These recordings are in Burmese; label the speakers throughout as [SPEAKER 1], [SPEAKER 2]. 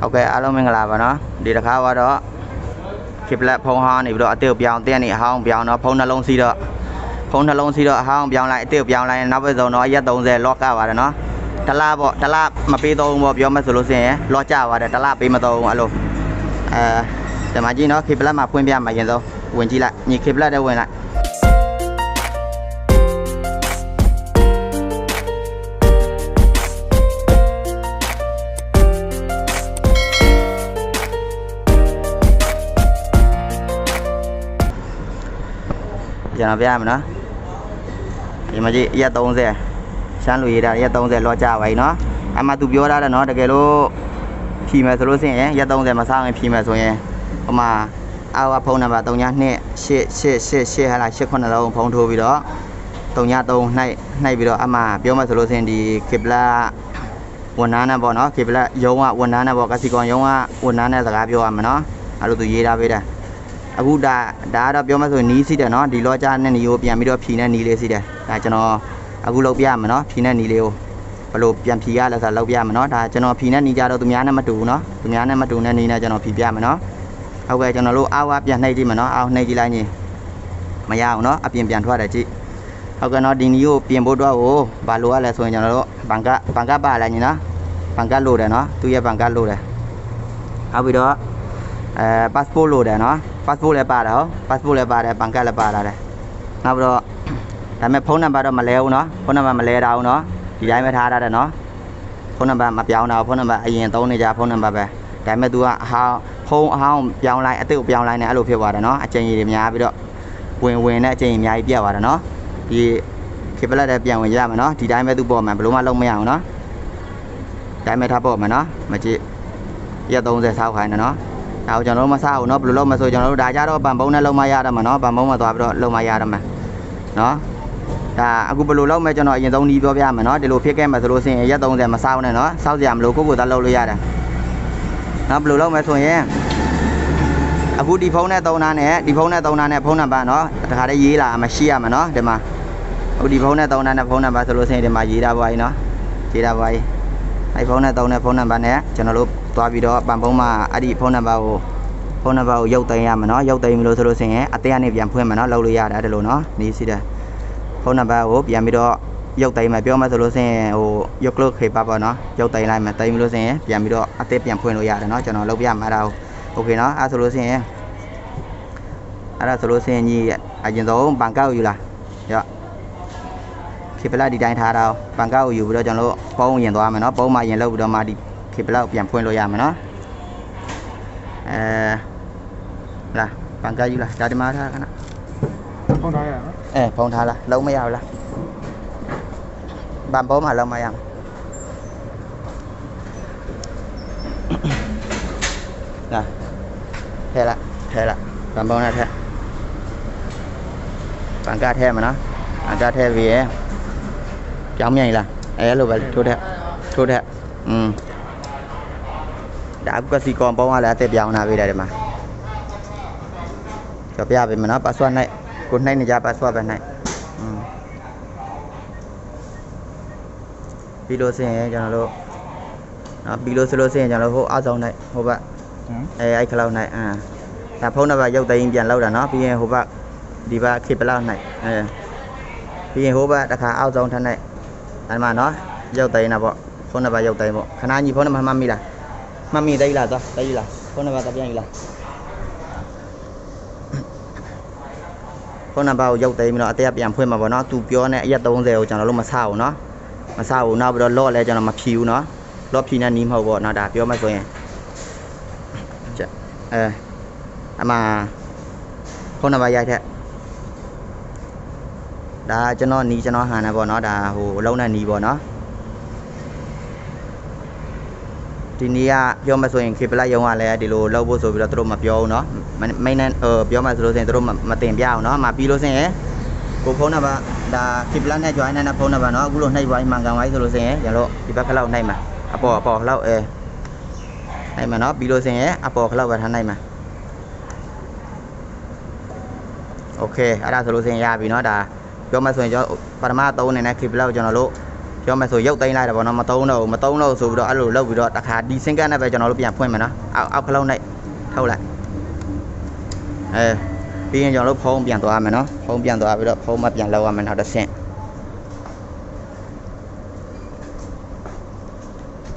[SPEAKER 1] ဟုတ်ကဲ့အားလုံးမင်္ဂလာပါနော်ဒီတစ်ခါကတော့ခစ်လက်ဖုန်းဟောင်းနေပြီးတော့အသေးပြောင်းတဲ့နေအဟောင်းပြောင်းတော့ဖုန်းနှလုံးစီးတော့ဖုန်းနှလုံးစီးတော့အဟောင်းပြောင်းလိုက်အသေးပြောင်းလိုက်နောက်ဘက်ဆုံးတော့ရက်30လော့ကပါတယ်နော်တစ်လားပေါ့တစ်လားမပေးတော့ဘူးပေါ့ပြောမှဆိုလို့ရှိရင်လော့ကြပါတယ်တစ်လားပေးမတော့ဘူးအဲ့လိုအဲဒီမှာကြည့်နော်ခစ်လက်မှာဖွင့်ပြမှာရင်ဆုံးဝင်ကြည့်လိုက်ညီခစ်လက်တဲ့ဝင်လိုက် ကျွန်တော်ပြရမယ်နော်ဒီမှာကြည့်ရက်30ရှမ်းလူရေးတာရက်30လော့ကြပါ යි နော်အမှသူပြောထားတယ်နော်တကယ်လို့ဖြီမယ်ဆိုလို့ရှိရင်ရက်30မစားရင်ဖြီမယ်ဆိုရင်ဟိုမှာအောက်ကဖုန်းနံပါတ်3ည2 8888ဟာလား89လုံးဖုန်းထိုးပြီးတော့3ည3နှိုက်နှိုက်ပြီးတော့အမှပြောမှဆိုလို့ရှိရင်ဒီခေပလာဝန်ထမ်းနဲ့ပေါ့နော်ခေပလာရုံးကဝန်ထမ်းနဲ့ပေါ့ကစီကွန်ရုံးကဝန်ထမ်းနဲ့စကားပြောရမှာနော်အဲ့လိုသူရေးထားပေးတယ် အခုဒါဒါကတော့ပြောမှဆိုရင်နီးစီးတယ်เนาะဒီလောချာနဲ့နီးကိုပြန်ပြီးတော့ဖြီနဲ့နီးလေးစီးတယ်ဒါကျွန်တော်အခုလောက်ပြမယ်เนาะဖြီနဲ့နီးလေးကိုဘယ်လိုပြန်ဖြီရလဲဆိုတာလောက်ပြမယ်เนาะဒါကျွန်တော်ဖြီနဲ့နီးကြတော့သူများနဲ့မတူဘူးเนาะသူများနဲ့မတူနဲ့နီးနဲ့ကျွန်တော်ဖြီပြမယ်เนาะဟုတ်ကဲ့ကျွန်တော်တို့အာဝါပြန်နှိပ်ကြည့်မယ်เนาะအာနှိပ်ကြည့်လိုက်ညီမရအောင်เนาะအပြင်ပြန်ထွက်တယ်ကြည့်ဟုတ်ကဲ့เนาะဒီနီးကိုပြင်ဖို့တော့ကိုဘာလိုရလဲဆိုရင်ကျွန်တော်တို့ဘန်ကဘန်ကပါလာညီနော်ဘန်ကလိုတယ်เนาะသူရဲ့ဘန်ကလိုတယ်နောက်ပြီးတော့ အဲ passport လို့တယ်နော် passport လည်းပါတယ်ဟုတ် passport လည်းပါတယ်ဘန်ကတ်လည်းပါလာတယ်နောက်ပြီးတော့ဒါပေမဲ့ဖုန်းနံပါတ်တော့မလဲဘူးနော်ဖုန်းနံပါတ်မလဲတာဘူးနော်ဒီတိုင်းပဲထားထားတယ်နော်ဖုန်းနံပါတ်မပြောင်းတာဘူးဖုန်းနံပါတ်အရင်သုံးနေကြဖုန်းနံပါတ်ပဲဒါပေမဲ့ तू ကအဟောင်းဖုန်းအဟောင်းပြောင်းလိုက်အစ်စ်ကိုပြောင်းလိုက်နေအဲ့လိုဖြစ်သွားတယ်နော်အချိန်ကြီးတွေများပြီးတော့ဝင်ဝင်နဲ့အချိန်ကြီးအများကြီးပြတ်သွားတယ်နော်ဒီခေပလက်တဲ့ပြန်ဝင်ရမယ်နော်ဒီတိုင်းပဲ तू ပေါ်မှာဘယ်လိုမှလုံးမရအောင်နော်ဒီတိုင်းပဲထားပေါ်မှာနော်မကြည့်ရက်30ဆောက်ခိုင်းတယ်နော် ဒါကိုကျွန်တော်တို့မစအောင်နော်ဘယ်လိုလုပ်မဆိုကျွန်တော်တို့ဒါကြတော့ပန်ပုံးနဲ့လုံမရတော့မှာနော်ပန်ပုံးမှာသွားပြီးတော့လုံမရတော့မှာနော်ဒါအခုဘယ်လိုလုပ်မယ်ကျွန်တော်အရင်ဆုံးဒီပြောပြမယ်နော်ဒီလိုဖြစ်ခဲ့မှာဆိုလို့ရှိရင်ရက်30မစောင်းနဲ့နော်စောက်စရာမလိုကိုယ့်ကိုယ်သားလုပ်လို့ရတယ်နော်ဘယ်လိုလုပ်မယ်ဆိုရင်အခုဒီဖုန်းနဲ့သုံးနာနဲ့ဒီဖုန်းနဲ့သုံးနာနဲ့ဖုန်းနံပါတ်နော်တခါတည်းရေးလာမှရှိရမှာနော်ဒီမှာအခုဒီဖုန်းနဲ့သုံးနာနဲ့ဖုန်းနံပါတ်ဆိုလို့ရှိရင်ဒီမှာရေးတာပါ ਈ နော်ရေးတာပါ ਈ အဲ့ဖုန်းနဲ့သုံးတဲ့ဖုန်းနံပါတ်နဲ့ကျွန်တော်တို့သွားပြီးတော့ပန်ဖုန်းမှာအဲ့ဒီဖုန်းနံပါတ်ကိုဖုန်းနံပါတ်ကိုရုပ်သိမ်းရမယ်နော်ရုပ်သိမ်းပြီလို့ဆိုလို့ရှိရင်အသေးအနေပြန်ဖွင့်မယ်နော်လုပ်လို့ရတယ်အဲ့ဒါလို့နော်နီးစီတယ်ဖုန်းနံပါတ်ကိုပြန်ပြီးတော့ရုပ်သိမ်းမယ်ပြောမှဆိုလို့ရှိရင်ဟိုရုပ်ကလုတ်ခေပါပေါ့နော်ရုပ်သိမ်းလိုက်မယ်သိမ်းပြီလို့ရှိရင်ပြန်ပြီးတော့အသေးပြန်ဖွင့်လို့ရတယ်နော်ကျွန်တော်လုပ်ပြမှာအဲ့ဒါကိုโอเคနော်အဲ့ဆိုလို့ရှိရင်အဲ့ဒါဆိုလို့ရှိရင်ညီအရင်ဆုံးဘန်ကောက်ယူလာရော ခေပလာဒီတိုင်းထားတာဘန်ကောက်ကိုယူပြီးတော့ကျွန်တော်တို့ပုံးရင်သွားမယ်နော်ပုံးမှရင်လောက်ပြီးတော့မှဒီခေပလာကိုပြန်ဖွင့်လို့ရမယ်နော်အဲလာဘန်ကောက်ယူလာဒါဒီမှာထားခဏ
[SPEAKER 2] ဖုန်းထားရနော်
[SPEAKER 1] အဲဖုန်းထားလားလုံးမရဘူးလားဘန်ပုံးမှလုံးမရမှာလာထဲလာထဲလာဘန်ပုံးနဲ့ထဲဘန်ကောက်ထဲမှာနော်ဘန်ကောက်ထဲပြီးရယ် ကြောင်းမြိုင်လားအဲလိုပဲထိုးတဲ့ထိုးတဲ့อืมဒါကစီကွန်ပေါင်းကလည်းအသက်ပြောင်းလာပေးတယ်ဒီမှာကြောပြပေးမယ်နော် password ၌ကိုနှိုက်နေကြ password ပဲ၌อืมပြီးလို့ဆိုရင်ကျွန်တော်တို့နော်ပြီးလို့ဆိုလို့ဆိုရင်ကျွန်တော်တို့ဟိုအောက်ဆောင်၌ဟိုဘက်
[SPEAKER 2] ဟမ်
[SPEAKER 1] အဲအဲ့ခလောက်၌အာဒါဖုန်းနံပါတ်ရုပ်သိမ်းပြန်လောက်တာနော်ပြီးရင်ဟိုဘက်ဒီဘက်ခေပလောက်၌အဲပြီးရင်ဟိုဘက်တစ်ခါအောက်ဆောင်ထပ်၌ အဲ့မှာနော်ရုပ်သိမ်းတာပေါ့ဖုန်းနံပါတ်ရုပ်သိမ်းပေါ့ခဏကြီးဖုန်းနံပါတ်မှတ်မိလားမှတ်မိသိလားသွားသိလားဖုန်းနံပါတ်တပြန်ယူလားဖုန်းနံပါတ်ကိုရုပ်သိမ်းပြီးတော့အတက်ပြန်ဖွင့်မှာပေါ့နော်သူပြောနေအရက်30ကိုကျွန်တော်တို့မဆဘူးနော်မဆဘူးနောက်ပြီးတော့လော့လဲကျွန်တော်မဖြီဘူးနော်လော့ဖြီနဲ့နီးမဟုတ်ပေါ့နော်ဒါပြောမှဆိုရင်ချက်အဲအမဖုန်းနံပါတ်ရိုက်ထက် ဒါကျွန်တော်နီးကျွန်တော်ဟန်နေပေါ့နော်ဒါဟိုအလုံးနဲ့နီးပေါ့နော်ဒီနေ့ကပြောမှဆိုရင်ခေပလိုက်ရုံကလည်းဒီလိုလောက်ဖို့ဆိုပြီးတော့သူတို့မပြောဘူးเนาะမိန်နဲ့ဟိုပြောမှဆိုလို့ဆိုရင်သူတို့မတင်ပြအောင်เนาะမပြီးလို့ဆိုရင်ကိုဖုန်းနံပါတ်ဒါခေပလက်နဲ့ join နေတဲ့ဖုန်းနံပါတ်เนาะအခုလိုနှိပ်သွားမှန်ကန်သွားဆိုလို့ဆိုရင်ကျွန်တော်ဒီဘက်ကလောက်နှိပ်မှာအပေါ်အပေါ်လောက်အဲ နိုင်မှာเนาะပြီးလို့ဆိုရင်အပေါ်ခလောက်ပဲထားနိုင်မှာโอเคအဲ့ဒါဆိုလို့ဆိုရင်ရပြီเนาะဒါ ပြောမှဆိုရင်ကျွန်တော်ပထမသုံးအနေနဲ့ clip လောက်ကျွန်တော်တို့ ပြောမယ်ဆိုရုပ်သိမ်းလိုက်တယ်ပေါ့နော်မသုံးတော့ဘူးမသုံးတော့ဘူးဆိုပြီးတော့အဲ့လိုလုပ်ပြီးတော့တစ်ခါဒီစင်ကတ်နဲ့ပဲကျွန်တော်တို့ပြန်ဖွင့်မယ်နော်အောက်အောက်ခလုံးနဲ့ထုတ်လိုက်အဲပြီးရင်ကျွန်တော်တို့ဖုန်းပြန်သွားမယ်နော်ဖုန်းပြန်သွားပြီးတော့ဖုန်းမပြန်လောက်ရမယ်နောက်တစ်ဆင့်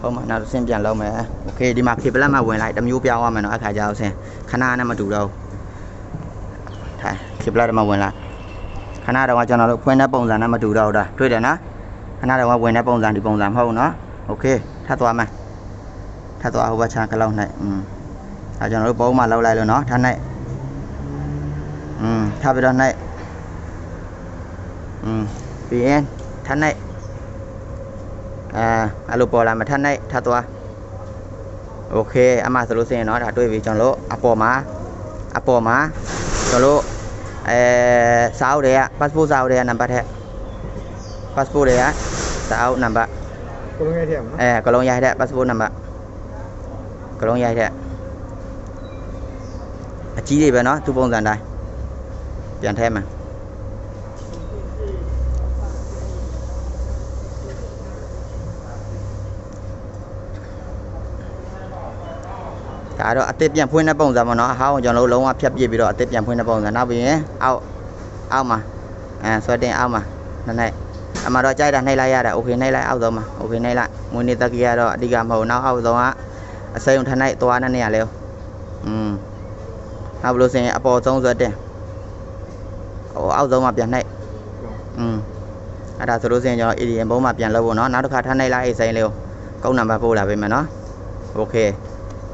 [SPEAKER 1] ဖုန်းမနောက်တစ်ဆင့်ပြန်လောက်မယ်โอเคဒီမှာခေပလက်မှာဝင်လိုက်တစ်မျိုးပြောင်းရမယ်နော်အခါကျတော့ဆင်းခဏနဲ့မတူတော့ဘူးထိုင်ခေပလက်မှာဝင်လိုက် ခဏတော့ကျွန်တော်တို့ဖွင့်တဲ့ပုံစံနဲ့မတူတော့ဘူးဒါတွေ့တယ်နော် ခဏတော့ဝင်တဲ့ပုံစံဒီပုံစံမဟုတ်ဘူးเนาะโอเคထပ်သွားမယ်ထပ်သွားဟိုဘက်ချာကလောက်နဲ့อืมဒါကျွန်တော်တို့ပုံမှန်လောက်လိုက်လို့เนาะထပ်နဲ့อืมထပ်ပြီးတော့နဲ့อืมပြီးရင်ထပ်နဲ့အာအဲ့လိုပေါ်လာမှာထပ်နဲ့ထပ်သွားโอเคအမှဆိုလို့ရှိရင်เนาะဒါတွေ့ပြီကျွန်တော်တို့အပေါ်မှာအပေါ်မှာကျွန်တော်တို့ အဲစာအုပ်တွေက passport စာအုပ်တွေကနံပါတ်ထက် passport တွေကစာအုပ်နံပါ တ်
[SPEAKER 2] ကိုလုံးရဲ့ထည့်မှာနော်
[SPEAKER 1] အဲကလုံးရိုက်တဲ့ passport နံပါတ်ကလုံးရိုက်တဲ့အကြီးတွေပဲเนาะသူပုံစံတိုင်းပြန်ထဲမှာဒါတော့အစ်စ်ပြန်ဖွင့်တဲ့ပုံစံပေါ့နော်အဟောင်းကိုကျွန်တော်တို့လုံးဝဖြတ်ပြစ်ပြီးတော့အစ်စ်ပြန်ဖွင့်တဲ့ပုံစံနောက်ပြီးရင်အောက်အောက်မှာအဲဆွဲတင်အောက်မှာနည်းနည်းအမှတော့ကြိုက်တာနှိပ်လိုက်ရတယ်โอเคနှိပ်လိုက်အောက်ဆုံးမှာโอเคနှိပ်လိုက်ငွေနေတက်ကြီးကတော့အဓိကမဟုတ်နောက်အောက်ဆုံးကအစိမ်းထနှိပ်သွားတဲ့နေရာလေอืมနောက်ဘလို့ဆိုရင်အပေါ်ဆုံးဆွဲတင်ဟိုအောက်ဆုံးမှာပြန်နှိပ်อืมအဲ့ဒါဆိုလို့ဆိုရင်ကျွန်တော် ADM ဘုံမှာပြန်လုပ်ဖို့เนาะနောက်တစ်ခါထပ်နှိပ်လိုက်အိတ်စိမ်းလေးကိုကုန်းနံပါတ်ပို့လာပေးမယ်เนาะโอเค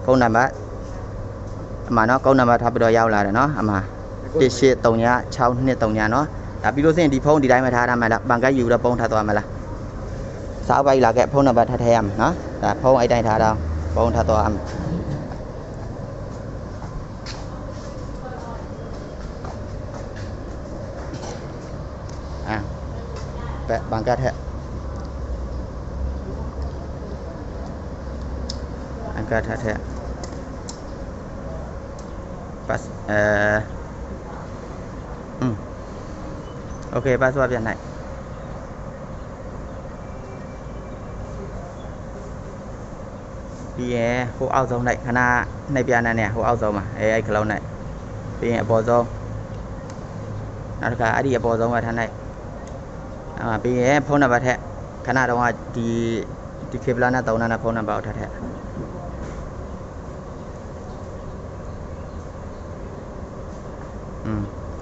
[SPEAKER 1] ကုန်းနံပါတ်အမှနော်ကုန်းနံပါတ်ထားပြီးတော့ရောက်လာတယ်နော်အမှ1839 6239နော်ဒါပြီးလို့စရင်ဒီဖုန်းဒီတိုင်းပဲထားရမှာလားဘန်ကတ်ယူတော့ပုံထားသွားမလားစာအုပ်ပိုက်လာခဲ့ဖုန်းနံပါတ်ထပ်ထ ည့်ရမှာနော်ဒါဖုန်းအဲ့တိုင်းထားတော့ဖုန်းထားသွားအောင်อ่ะแปะบางกะแทะบางกะแทะแทะ pass เอ่ออืมโอเค password ပြန်လိုက်ပြီးရင်ဟိုအောက်ဆုံးလိုက်ခဏနှိပ်ပြနေနေဟိုအောက်ဆုံးမှာအဲအဲ့ခလုံးလိုက်ပြီးရင်အပေါ်ဆုံးနောက်တစ်ခါအဲ့ဒီအပေါ်ဆုံးကထားလိုက်အာပြီးရင်ဖုန်းနံပါတ်ထက်ခဏတော့ကဒီဒီကေဘလာနဲ့တုံးနဲ့ဖုန်းနံပါတ်ကိုထပ်ထက်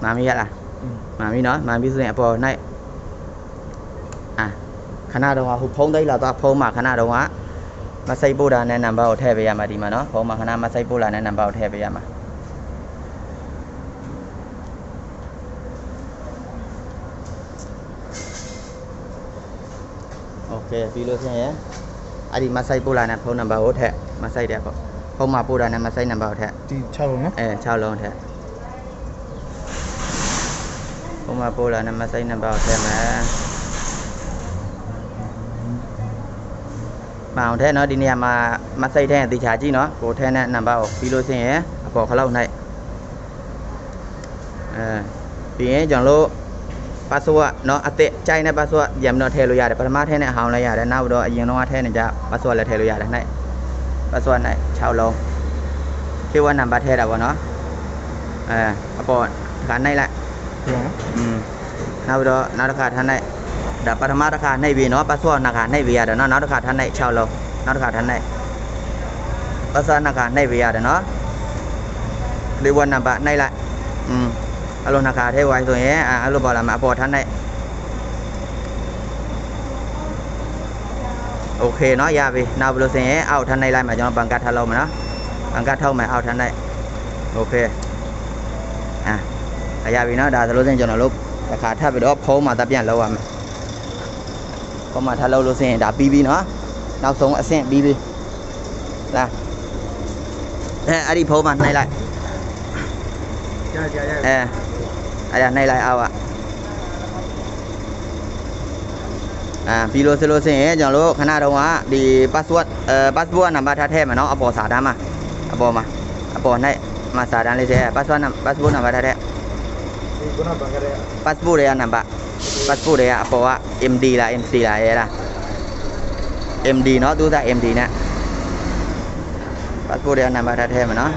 [SPEAKER 1] อืมมามีရလားมามีเนาะมามีဆိုရင်အပေါ်၌အာခဏတော့ဟိုဖုန်းသိမ်းလာတော့ဖုန်းမှာခဏတော့ကမစိတ်ပို့တာနဲ့နံပါတ်ကိုထည့်ပေးရမှာဒီမှာเนาะဖုန်းမှာခဏမစိတ်ပို့လာတဲ့နံပါတ်ကိုထည့်ပေးရမှာโอเคပြီးလို့ဆိုရင်အဲ့ဒီမဆိုင်ပို့လာတဲ့ဖုန်းနံပါတ်ကိုထည့်မဆိုင်တဲ့ပေါ့ဖုန်းမှာပို့တာနဲ့မဆိုင်နံပါတ်ကိုထည့်
[SPEAKER 2] ဒီ6လုံးနော်
[SPEAKER 1] အဲ6လုံးထက် ပုံမှန်ပို့လာနံပါတ်စိတ်နံပါတ်ကိုထည့်မယ်မအောင်ထဲနော်ဒီနေရာမှာမစိတ်ထဲအသေးချာကြည့်နော်ကိုထဲနဲ့နံပါတ်ကိုပြီးလို့ရှိရင်အပေါ်ခလောက်၌အဲပြီးရင်ကျွန်တော်တို့ password เนาะအသက်ကြိုင်တဲ့ password ရံတော့ထည့်လို့ရတယ်ပထမထဲနဲ့အဟောင်းလည်းရတယ်နောက်တော့အရင်တော့ထဲနဲ့ကြ password လည်းထည့်လို့ရတယ်၌ password၌6လုံး ခေဝနံပါတ်ထဲတာပေါ့နော်အဲအပေါ်ခါနှိုက်လိုက်
[SPEAKER 2] ဒီပါ နော်
[SPEAKER 1] อืมနောက်ပြီးတော့နောက်တစ်ခါထားနှိုက်ဒါပထမတစ်ခါနှိုက်ပြီနော်ပတ်စောနှစ်ခါနှိုက်ပြီရတယ်နော်နောက်တစ်ခါထားနှိုက်6လုံးနောက်တစ်ခါထားနှိုက်ပတ်စောနှစ်ခါနှိုက်ပြီရတယ်နော်ခေဝနံပါတ်နှိုက်လိုက်อืมအဲ့လိုနှစ်ခါထဲဝိုင်းဆိုရင်အဲအဲ့လိုပေါ်လာမှာအပေါ်ထားနှိုက်โอเคเนาะရပြီနောက်ဘယ်လိုဆိုရင်အောက်ထားနှိုက်လိုက်မှာကျွန်တော်ဘန်ကတ်ထားလို့မယ်နော် ဘန်ကတ်ထောက်မယ်အောက်ထမ်းလိုက်โอเคอ่ะ အရပြီเนาะဒါသလိုစင်ကျွန်တော်တို့တစ်ခါထပ်ပြီးတော့ဖုံးမှာတက်ပြန်လောက်ရမယ်ဖုံးမှာထပ်လောက်လို့စင်ဒါပြီးပြီเนาะနောက်ဆုံးအဆင့်ပြီးပြီလာအဲအဲ့ဒီဖုံးမှာနှိုက်လိုက်
[SPEAKER 2] ကြာကြာကြာ
[SPEAKER 1] အဲအဲ့ဒါနှိုက်လိုက်အောက်ကအာပြီးလို့ဆိုလို့စင်ရင်ကျွန်တော်တို့ခဏတုန်းကဒီ password အဲ password နံပါတ်ထားထည့်မယ်เนาะအပေါ်စာတန်းမှာအပေါ်မှာအပေါ်၌မှာစာတန်းလေးထည့် password နံ password နံပါတ်ထားထည့်
[SPEAKER 2] ဒီကုနာဘန်ကရဲ
[SPEAKER 1] passport တွေကနံပါတ် passport တွေကအပေါ်က MD လား MC လားရဲလား MD เนาะသူစား MD နဲ့ passport ရဲ့နံပါတ်ထည့်မယ်เนาะ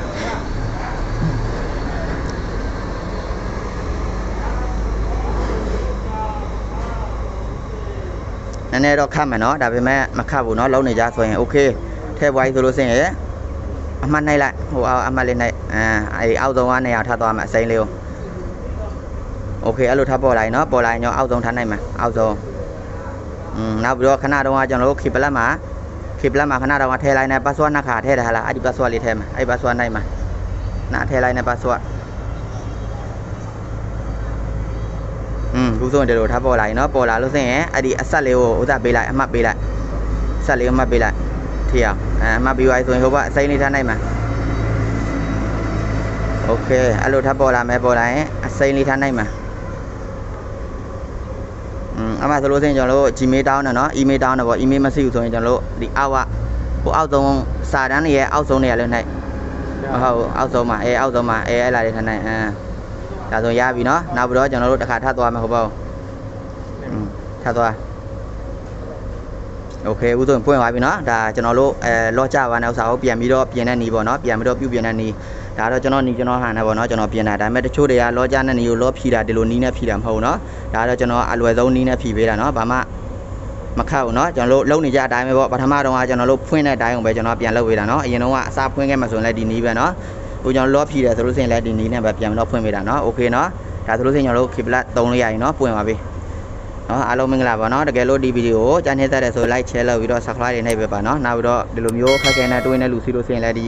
[SPEAKER 1] နည်းနည်းတော့ခတ်မယ်เนาะဒါပေမဲ့မခတ်ဘူးเนาะလုံးနေကြဆိုရင် okay ထည့်ပွားကြီးဆိုလို့ရှိရင်အမှတ်နှိုက်လိုက်ဟိုအောက်အမှတ်လေးနှိုက်အဲအဲအောက်ဆုံးကနေရာထပ်သွားမယ်အစိမ်းလေးကို โอเคအဲ့လိုထပ်ပေါ်လာရင်เนาะပေါ်လာရင်ကျွန်တော်အောက်ဆုံးထားနိုင်မှာအောက်ဆုံးอืมနောက်ပြီးတော့ခဏတုန်းကကျွန်တော်တို့ခေပလက်မှာခေပလက်မှာခဏတုန်းကထည့်လိုက်တဲ့ password နှစ်ခါထည့်တယ်ဟာလားအဲ့ဒီ password လေးထည့်မှာအဲ့ဒီ password နိုင်မှာနားထည့်လိုက်တဲ့ password อืมခုဆုံးတယ်လို့ထပ်ပေါ်လာရင်เนาะပေါ်လာလို့ဆိုရင်အဲ့ဒီအဆက်လေးကိုဥစားပေးလိုက်အမှတ်ပေးလိုက်အဆက်လေးကိုအမှတ်ပေးလိုက်ထည့်အောင်အဲအမှတ်ပေးသွားပြီဆိုရင်ဟိုဘအစိမ်းလေးထားနိုင်မှာโอเคအဲ့လိုထပ်ပေါ်လာမယ်ပေါ်လာရင်အစိမ်းလေးထားနိုင်မှာ อืม အမှဆိုလို့ဆိုရင်ကျွန်တော်တို့ Gmail တောင်းတယ်เนาะ email တောင်းတယ်ပေါ့ email မရှိဘူးဆိုရင်ကျွန်တော်တို့ဒီအောက်ကဟိုအောက်ဆုံးစာတန်းတွေရဲ့အောက်ဆုံးတွေရလို့နိုင်မဟုတ်ဘူးအောက်ဆုံးမှာအဲအောက်ဆုံးမှာအဲအဲ့လာတွေထားနိုင်အမ်ဒါဆိုရပြီเนาะနောက်ပြီးတော့ကျွန်တော်တို့တစ်ခါထပ်သွားမယ်ဟုတ်ပါဘူးอืมထပ်သွားโอเคဦးဆုံးပွင့်သွားပြီเนาะဒါကျွန်တော်တို့အဲလော့ချပါတဲ့ဥစ္စာကိုပြန်ပြီးတော့ပြင်တဲ့နီးပေါ့เนาะပြန်ပြီးတော့ပြုတ်ပြင်တဲ့နီး ဒါတော့ကျွန်တော်နီးကျွန်တော်ဟန်နေပေါ့เนาะကျွန်တော်ပြင်တာဒါပေမဲ့တချို့တွေကလော့ချတဲ့နီးကိုလော့ဖြီတာဒီလိုနီးနဲ့ဖြီတာမဟုတ်ဘူးเนาะဒါတော့ကျွန်တော်အလွယ်ဆုံးနီးနဲ့ဖြီပေးတာเนาะဘာမှမခတ်ဘူးเนาะကျွန်တော်တို့လုံနေကြအတိုင်းပဲပေါ့ပထမတော့ကကျွန်တော်တို့ဖွင့်တဲ့အတိုင်းကိုပဲကျွန်တော်ပြန်လုပ်ပေးတာเนาะအရင်တော့ကအစားဖွင့်ခဲ့မှဆိုရင်လည်းဒီနီးပဲเนาะဟိုကျွန်တော်လော့ဖြီတယ်ဆိုလို့ရှိရင်လည်းဒီနီးနဲ့ပဲပြန်ပြီးတော့ဖွင့်ပေးတာเนาะโอเคเนาะဒါဆိုလို့ရှိရင်ကျွန်တော်တို့ keep လက်3လေးရရင်เนาะပွင့်ပါပြီ နော်အားလုံးမင်္ဂလာပါနော်တကယ်လို့ဒီဗီဒီယိုကိုကြားနေတတ်တယ်ဆို like share လုပ်ပြီးတော့ subscribe တွေနှိပ်ပေးပါနော်နောက်ပြီးတော့ဒီလိုမျိုးခက်ခဲနဲ့တွင်းတဲ့လူစီလို့ဆိုရင်လည်းဒီ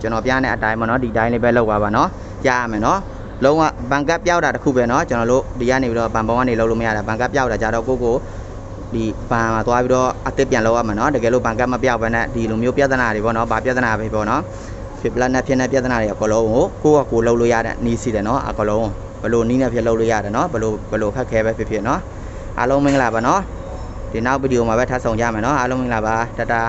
[SPEAKER 1] ကျွန်တော်ပြတဲ့အတိုင်းပေါ့နော်ဒီတိုင်းလေးပဲလုပ်ပါပါနော်ကြားရမယ်နော်လုံးဝဘန်ကတ်ပြောက်တာတစ်ခုပဲနော်ကျွန်တော်တို့ဒီကနေပြီးတော့ဘန်ပေါင်းကနေလုပ်လို့မရတာဘန်ကတ်ပြောက်တာကြတော့ကိုကိုဒီဘန်မှာသွားပြီးတော့အသစ်ပြန်လုပ်ရမှာနော်တကယ်လို့ဘန်ကတ်မပြောက်ဘဲနဲ့ဒီလိုမျိုးပြဿနာတွေပေါ့နော်ဘာပြဿနာပဲပေါ့နော်ဖြစ်ပလက်နဲ့ဖြစ်နေပြဿနာတွေအကုန်လုံးကိုကိုကကိုလုပ်လို့ရတဲ့နီးစီတယ်နော်အကုန်လုံးဘယ်လိုနီးနဲ့ဖြစ်လုပ်လို့ရတယ်နော်ဘယ်လိုဘယ်လိုခက်ခဲပဲဖြစ်ဖြစ်နော် အားလုံးမင်္ဂလာပါနော်ဒီနောက်ဗီဒီယိုမှာပဲထပ်ဆောင်ကြမယ်နော်အားလုံးမင်္ဂလာပါတတာ